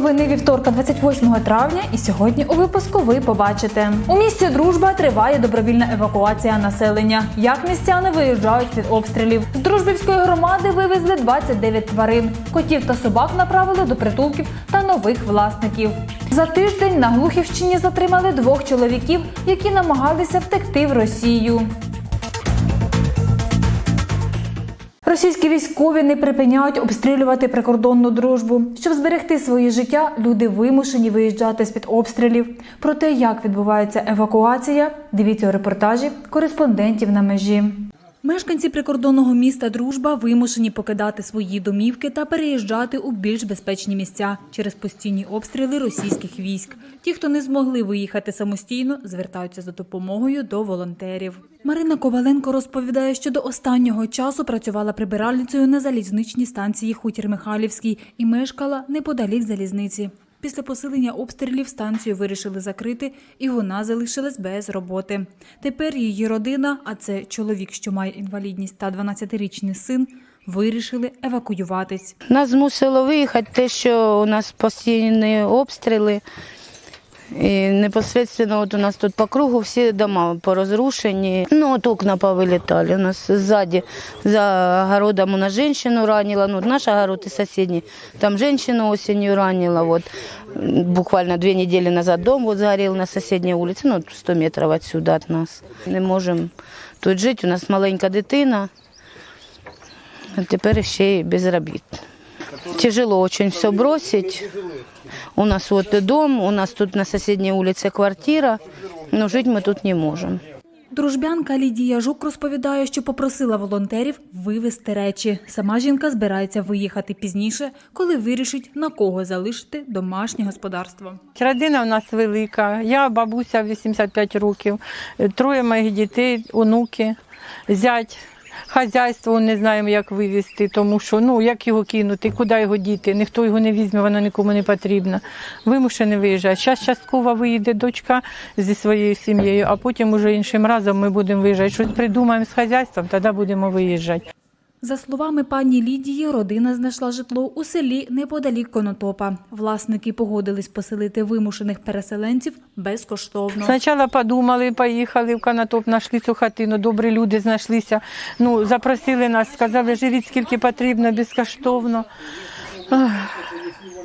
новини вівторка 28 травня, і сьогодні у випуску ви побачите. У місті Дружба триває добровільна евакуація населення. Як містяни виїжджають під обстрілів. З дружбівської громади вивезли 29 тварин. Котів та собак направили до притулків та нових власників. За тиждень на Глухівщині затримали двох чоловіків, які намагалися втекти в Росію. Російські військові не припиняють обстрілювати прикордонну дружбу. Щоб зберегти своє життя, люди вимушені виїжджати з під обстрілів. Про те, як відбувається евакуація, дивіться у репортажі кореспондентів на межі. Мешканці прикордонного міста Дружба вимушені покидати свої домівки та переїжджати у більш безпечні місця через постійні обстріли російських військ. Ті, хто не змогли виїхати самостійно, звертаються за допомогою до волонтерів. Марина Коваленко розповідає, що до останнього часу працювала прибиральницею на залізничній станції Хутір Михайлівський і мешкала неподалік залізниці. Після посилення обстрілів станцію вирішили закрити, і вона залишилась без роботи. Тепер її родина, а це чоловік, що має інвалідність та 12-річний син, вирішили евакуюватись. Нас змусило виїхати те, що у нас постійні обстріли. І непосредственно от у нас тут по кругу всі дома порозрушені. Ну, от окна повилітали. У нас сзади за огородом у нас женщину ранила, ну, наш огород и соседний. Там женщину осенью ранила. Вот. Буквально две недели назад дом вот сгорел на соседней улице, ну, 100 метров отсюда от нас. Не можемо тут жити, у нас маленька дитина, а тепер ще й безробітна. Тяжело очень все бросить. У нас вот и дом, у нас тут на соседней улице квартира, но жить мы тут не можем. Дружбянка Лідія Жук розповідає, що попросила волонтерів вивезти речі. Сама жінка збирається виїхати пізніше, коли вирішить на кого залишити домашнє господарство. Родина в нас велика. Я бабуся 85 років, троє моїх дітей, онуки, зять. Хазяйство не знаємо, як вивезти, тому що ну як його кинути, куди його діти, ніхто його не візьме, воно нікому не потрібно. Вимушений виїжджати. Зараз частково виїде дочка зі своєю сім'єю, а потім уже іншим разом ми будемо виїжджати. Щось придумаємо з хазяйством, тоді будемо виїжджати. За словами пані Лідії, родина знайшла житло у селі неподалік Конотопа. Власники погодились поселити вимушених переселенців безкоштовно. Спочатку подумали, поїхали в Канатоп, знайшли цю хатину, добрі люди знайшлися. Ну, запросили нас, сказали, живіть скільки потрібно, безкоштовно.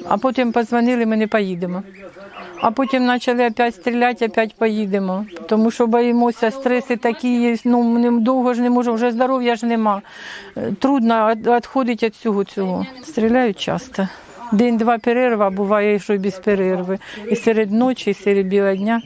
А потім подзвонили, ми не поїдемо. А потім почали опять стріляти, опять поїдемо. Тому що боїмося, стреси такі є, ну довго ж не можемо, вже здоров'я ж нема. Трудно відходити від всього цього. Стріляють часто. День-два перерва, буває, що й без перерви. І серед ночі, і серед біла дня,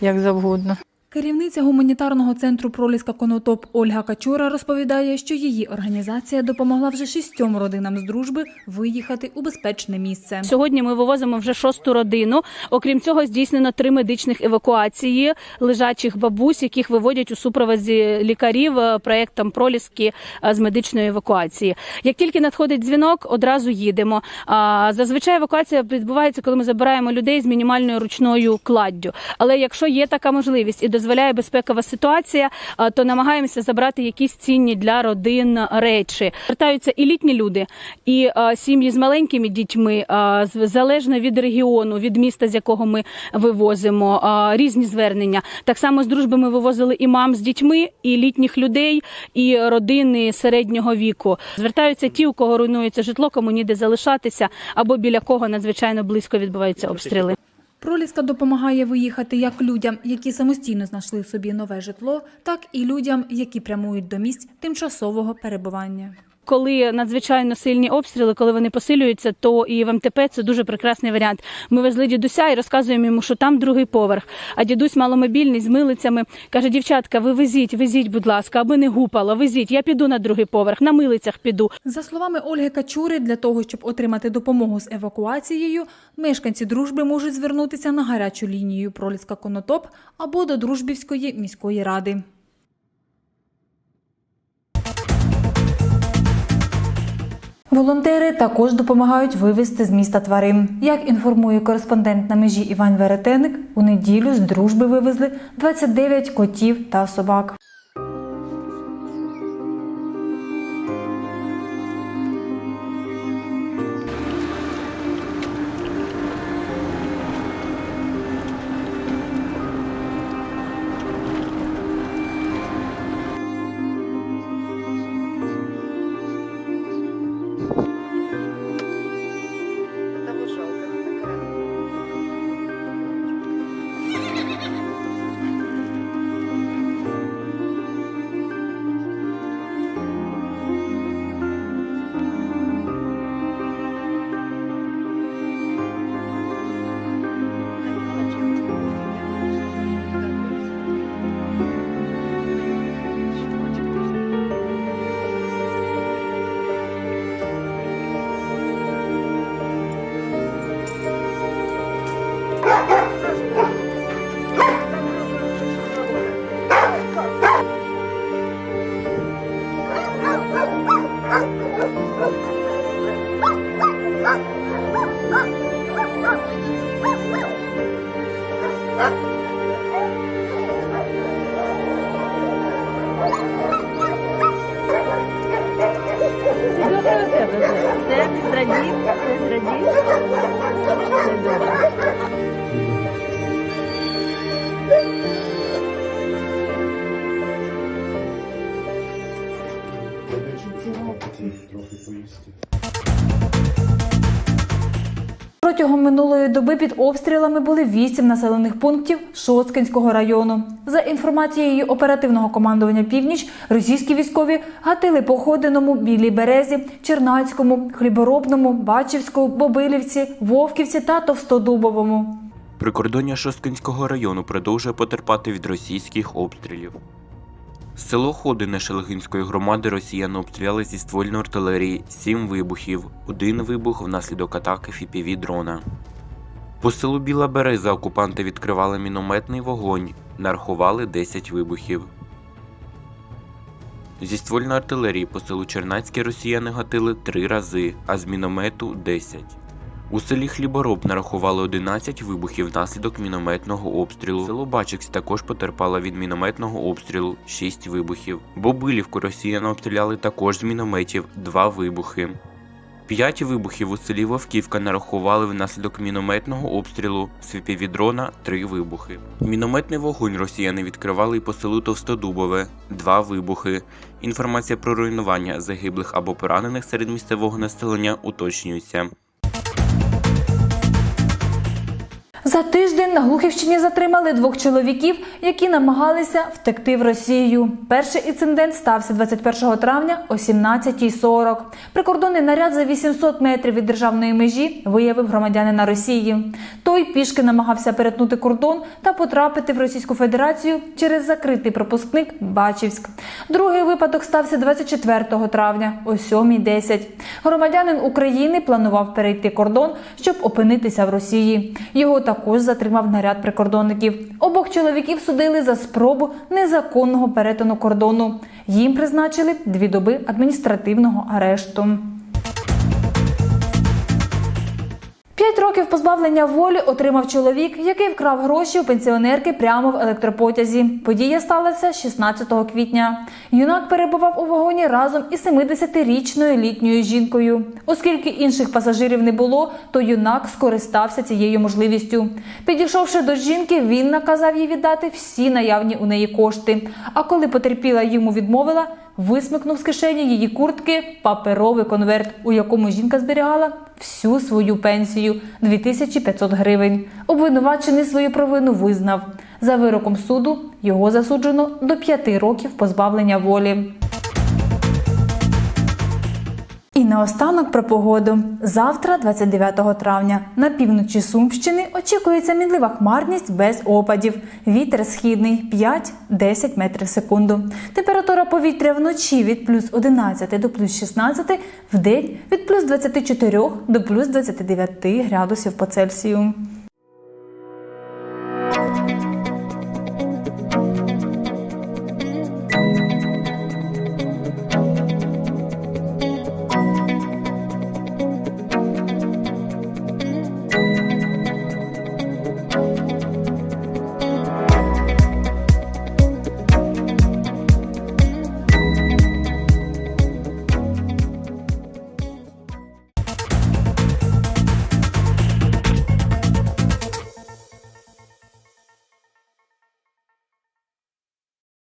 як завгодно. Керівниця гуманітарного центру проліска Конотоп Ольга Качура розповідає, що її організація допомогла вже шістьом родинам з дружби виїхати у безпечне місце. Сьогодні ми вивозимо вже шосту родину. Окрім цього, здійснено три медичних евакуації лежачих бабусь, яких виводять у супроводі лікарів е, проектом проліски е, з медичної евакуації. Як тільки надходить дзвінок, одразу їдемо. Зазвичай евакуація відбувається, коли ми забираємо людей з мінімальною ручною кладдю. Але якщо є така можливість і дозволяє безпекова ситуація, то намагаємося забрати якісь цінні для родин речі. Вертаються і літні люди, і сім'ї з маленькими дітьми, з- залежно від регіону, від міста, з якого ми вивозимо, різні звернення. Так само з дружби ми вивозили і мам з дітьми, і літніх людей, і родини середнього віку. Звертаються ті, у кого руйнується житло, кому ніде залишатися, або біля кого надзвичайно близько відбуваються обстріли. Проліска допомагає виїхати як людям, які самостійно знайшли собі нове житло, так і людям, які прямують до місць тимчасового перебування. Коли надзвичайно сильні обстріли, коли вони посилюються, то і в МТП це дуже прекрасний варіант. Ми везли дідуся і розказуємо йому, що там другий поверх. А дідусь маломобільний з милицями каже: дівчатка, ви везіть, везіть, будь ласка, аби не гупало, везіть. Я піду на другий поверх, на милицях піду. За словами Ольги Качури, для того, щоб отримати допомогу з евакуацією, мешканці дружби можуть звернутися на гарячу лінію Проліска Конотоп або до Дружбівської міської ради. Волонтери також допомагають вивезти з міста тварин. Як інформує кореспондент на межі Іван Веретеник, у неділю з дружби вивезли 29 котів та собак. Oh, my God. Протягом минулої доби під обстрілами були вісім населених пунктів Шоцкинського району. За інформацією оперативного командування Північ, російські військові гатили по Ходиному, Білій Березі, Чернацькому, Хліборобному, Бачівську, Бобилівці, Вовківці та Товстодубовому. Прикордоння Шосткинського району продовжує потерпати від російських обстрілів. Село Ходине Шелегинської громади росіяни обстріляли зі ствольної артилерії 7 вибухів, один вибух внаслідок атаки фіпіві дрона. По селу Біла Береза окупанти відкривали мінометний вогонь, нарахували 10 вибухів. Зі ствольної артилерії по селу Чернацьке росіяни гатили 3 рази, а з міномету 10. У селі Хлібороб нарахували 11 вибухів внаслідок мінометного обстрілу. Село Бачиксь також потерпало від мінометного обстрілу 6 вибухів. Бобилівку росіяни обстріляли також з мінометів 2 вибухи. 5 вибухів у селі Вовківка нарахували внаслідок мінометного обстрілу з дрона 3 вибухи. Мінометний вогонь росіяни відкривали і по селу Товстодубове 2 вибухи. Інформація про руйнування загиблих або поранених серед місцевого населення уточнюється. За тиждень на Глухівщині затримали двох чоловіків, які намагалися втекти в Росію. Перший інцидент стався 21 травня о 17.40. Прикордонний наряд за 800 метрів від державної межі виявив громадянина Росії. Той пішки намагався перетнути кордон та потрапити в Російську Федерацію через закритий пропускник Бачівськ. Другий випадок стався 24 травня о 7.10. Громадянин України планував перейти кордон, щоб опинитися в Росії. Його також затримав наряд прикордонників. Обох чоловіків судили за спробу незаконного перетину кордону. Їм призначили дві доби адміністративного арешту. П'ять років позбавлення волі отримав чоловік, який вкрав гроші у пенсіонерки прямо в електропотязі. Подія сталася 16 квітня. Юнак перебував у вагоні разом із 70-річною літньою жінкою. Оскільки інших пасажирів не було, то юнак скористався цією можливістю. Підійшовши до жінки, він наказав їй віддати всі наявні у неї кошти. А коли потерпіла йому відмовила, висмикнув з кишені її куртки паперовий конверт, у якому жінка зберігала всю свою пенсію 2500 гривень. Обвинувачений свою провину визнав. За вироком суду його засуджено до 5 років позбавлення волі. І наостанок про погоду. Завтра, 29 травня, на півночі Сумщини очікується мінлива хмарність без опадів. Вітер східний 5-10 метрів в секунду. Температура повітря вночі від плюс 11 до плюс 16, вдень від плюс 24 до плюс 29 градусів по Цельсію.